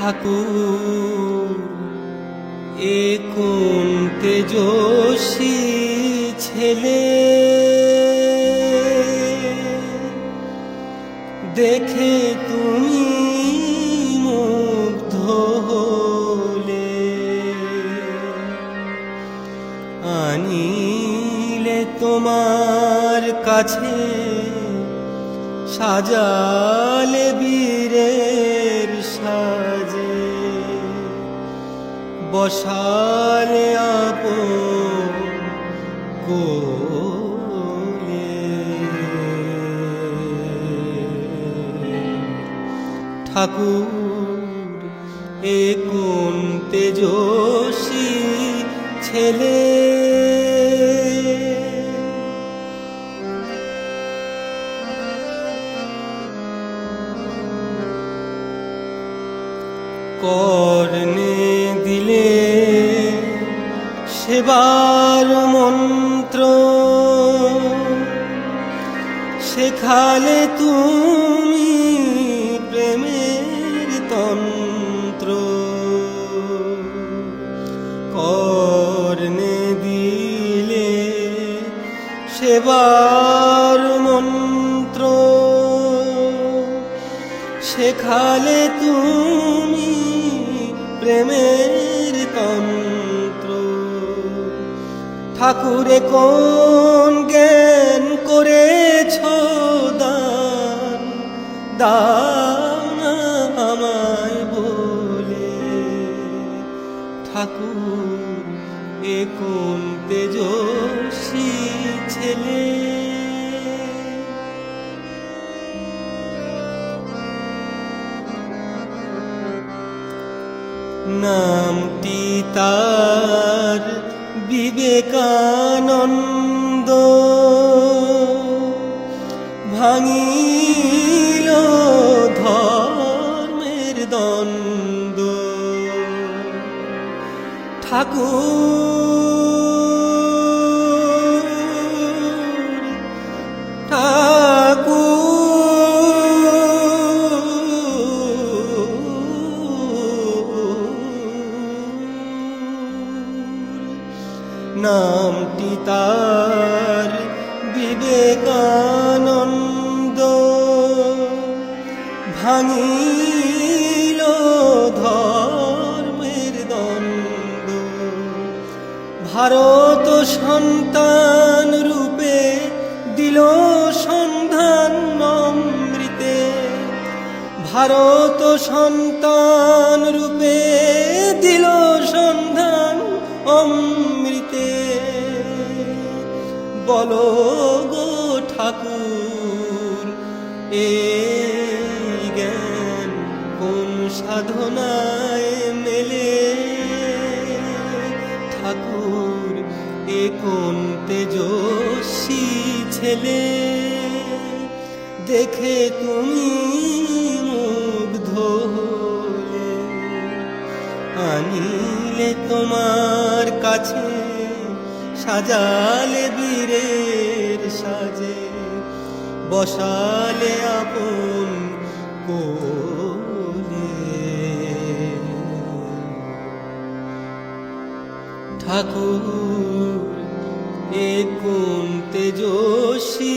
ঠাকুর, এ কোন তেজস্বী ছেলে? দেখে তুমি মুগ্ধ হলে, আনিলে তোমার কাছে সাজালে বীরের সাজে। বসালে আপন কোলে। ঠাকুর এ কোন তেজস্বী ছেলে? কর্ণে দিলে সেবার মন্ত্র। শেখালে তুমি প্রেমের তন্ত্র। কর্ণে দিলে সেবার মন্ত্র। শেখালে তুমি প্রেমের তন্ত্র। ঠাকুরে কোন জ্ঞান করেছ দান? দাও না আমায় বলে। ঠাকুর, এ কোন তেজস্বী ছেলে? নামটি তার বিবেকানন্দ। ভাঙিল ধর্মের দ্বন্দ্ব। ঠাকুর নামটি তার বিবেকানন্দ। ভাঙিল ধর্মের দ্বন্দ্ব। ভারত সন্তান রূপে দিল সন্ধান অমৃতে। ভারত সন্তান রূপে দিল সন্ধান অমৃতে। বল গো ঠাকুর এ জ্ঞান কোন সাধনায় মেলে? ঠাকুর, এ কোন তেজস্বী ছেলে? দেখে তুমি আনিলে তোমার কাছে সাজালে বীরের সাজে বসালে আপন কোলে। ঠাকুর এ কোন তেজস্বী